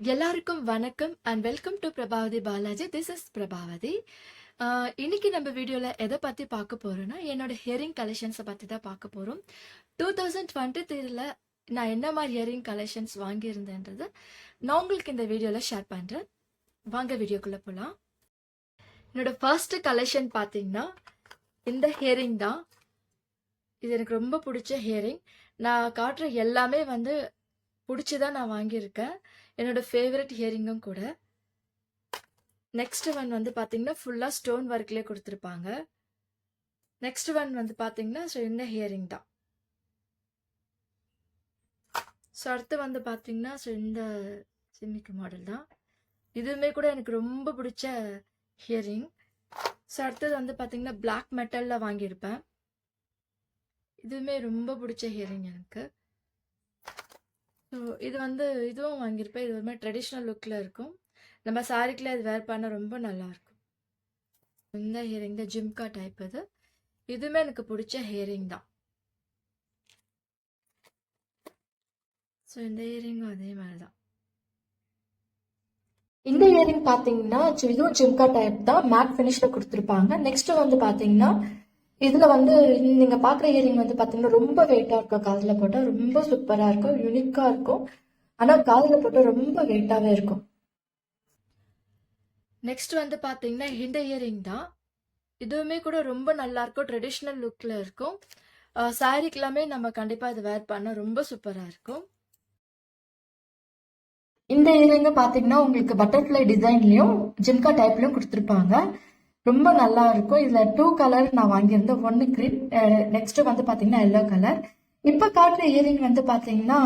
எல்லாருக்கும் வணக்கம் and welcome to Prabhavathi Balaji this is Prabhavathi இன்னைக்கு நம்ம வீடியோவில் எதை பற்றி பார்க்க போகிறோன்னா என்னோட ஹியரிங் கலெக்ஷன்ஸை பற்றி தான் பார்க்க போகிறோம் டூ தௌசண்ட் டுவெண்ட்டி த்ரீல நான் என்ன மாதிரி ஹியரிங் கலெக்ஷன்ஸ் வாங்கியிருந்தேன்றது நான் உங்களுக்கு இந்த வீடியோவில் ஷேர் பண்ணுறேன் வாங்க வீடியோக்குள்ளே போகலாம் என்னோட ஃபர்ஸ்ட் கலெக்ஷன் பார்த்தீங்கன்னா இந்த ஹியரிங் தான். இது எனக்கு ரொம்ப பிடிச்ச ஹியரிங் நான் காட்டுற எல்லாமே வந்து பிடிச்சி தான் நான் வாங்கியிருக்கேன். என்னோட ஃபேவரட் ஹியரிங்கும் கூட. நெக்ஸ்ட் ஒன் வந்து பார்த்தீங்கன்னா ஃபுல்லாக ஸ்டோன் ஒர்க்லேயே கொடுத்துருப்பாங்க. நெக்ஸ்ட் ஒன் வந்து பார்த்தீங்கன்னா ஸோ ஹியரிங் தான். ஸோ அடுத்து வந்து பார்த்தீங்கன்னா ஸோ இந்த சிம்மிக்கு மாடல் தான். இதுவுமே கூட எனக்கு ரொம்ப பிடிச்ச ஹியரிங் ஸோ அடுத்தது வந்து பார்த்தீங்கன்னா பிளாக் மெட்டலில் வாங்கியிருப்பேன். இதுவுமே ரொம்ப பிடிச்ச ஹியரிங் எனக்கு. ஸோ இது வந்து இதுவும் வாங்கியிருப்பேன். இது ஒரு மாதிரி ட்ரெடிஷ்னல் லுக்கில் இருக்கும். நம்ம சாரிக்கில் இது வேர் பண்ண ரொம்ப நல்லா இருக்கும் இந்த ஹியரிங் தான் ஜிம்கா டைப் இது. இதுவுமே எனக்கு பிடிச்ச ஹியரிங் தான். ஸோ இந்த இயரிங்கும் அதே மாதிரி தான். இந்த இயரிங் பார்த்தீங்கன்னா இதுவும் ஜிம்கா டைப் தான். மேட் ஃபினிஷில் கொடுத்துருப்பாங்க. நெக்ஸ்ட் வந்து பார்த்தீங்கன்னா இதுல வந்து நீங்க பாக்குற இயரிங் வந்து பாத்தீங்கன்னா ரொம்ப வெயிட்டா இருக்கும் காதுல போட்டா ரொம்ப சூப்பரா இருக்கும். யூனிக்கா இருக்கும். ஆனா காதுல போட்டா ரொம்ப வெயிட்டாவே இருக்கும். நெக்ஸ்ட் வந்து பாத்தீங்கன்னா இந்த இயரிங் தான். இதுவுமே கூட ரொம்ப நல்லா இருக்கும். ட்ரெடிஷ்னல் லுக்ல இருக்கும். சாரிக்கெல்லாமே நம்ம கண்டிப்பா இது வேர் பண்ண ரொம்ப சூப்பரா இருக்கும். இந்த இயரிங் பாத்தீங்கன்னா உங்களுக்கு பட்டர்ஃப்ளை டிசைன்லயும் ஜிம்கா டைப்லயும் கொடுத்துருப்பாங்க. ரொம்ப நல்லா இருக்கும். இதுல டூ கலர் நான் வாங்கியிருந்தேன் ஒன்னு கிரீன் நெக்ஸ்ட் வந்து பாத்தீங்கன்னா எல்லோ கலர் இப்ப காட்டுற இயரிங் வந்து பாத்தீங்கன்னா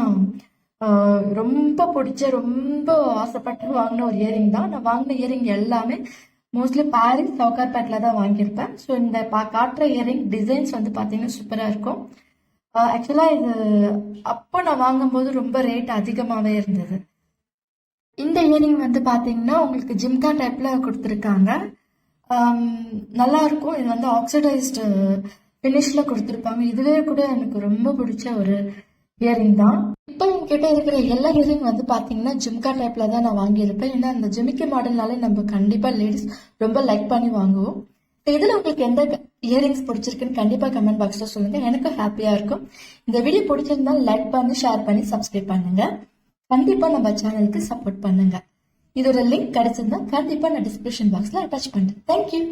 ரொம்ப பிடிச்ச ரொம்ப ஆசைப்பட்டு வாங்கின ஒரு இயரிங் தான். நான் வாங்கின இயரிங் எல்லாமே மோஸ்ட்லி பாரிஸ் சவுகார்பேட்டில் தான் வாங்கியிருப்பேன். ஸோ இந்த பா காட்டுற இயரிங் டிசைன்ஸ் வந்து பார்த்தீங்கன்னா சூப்பராக இருக்கும். ஆக்சுவலாக இது அப்போ நான் வாங்கும்போது ரொம்ப ரேட் அதிகமாகவே இருந்தது. இந்த இயரிங் வந்து பார்த்தீங்கன்னா உங்களுக்கு ஜிம்கா டைப்பில் கொடுத்துருக்காங்க. நல்லாயிருக்கும் நல்லா இருக்கும் இது வந்து ஆக்சிடைஸ்டு ஃபினிஷில் கொடுத்துருப்பாங்க. இதுவே கூட எனக்கு ரொம்ப பிடிச்ச ஒரு இயரிங் தான். இப்போ என்கிட்ட இருக்கிற எல்லா இயரிங் வந்து பார்த்தீங்கன்னா ஜிம்கா டைப்பில் தான் நான் வாங்கியிருப்பேன். ஏன்னா அந்த ஜிமிக்கி மாடல்னாலே நம்ம கண்டிப்பாக லேடிஸ் ரொம்ப லைக் பண்ணி வாங்குவோம். இதில் உங்களுக்கு எந்த இயரிங்ஸ் பிடிச்சிருக்குன்னு கண்டிப்பாக கமெண்ட் பாக்ஸில் சொல்லுங்கள் எனக்கும் ஹாப்பியாக இருக்கும். இந்த வீடியோ பிடிச்சிருந்தால் லைக் பண்ணி ஷேர் பண்ணி சப்ஸ்கிரைப் பண்ணுங்கள் கண்டிப்பாக நம்ம சேனலுக்கு சப்போர்ட் பண்ணுங்கள் இதோட லிங்க் கிடைச்சிருந்தா கண்டிப்பா நான் டிஸ்கிரிப்ஷன் பாக்ஸ்ல அட்டாச் பண்றேன். தேங்க்யூ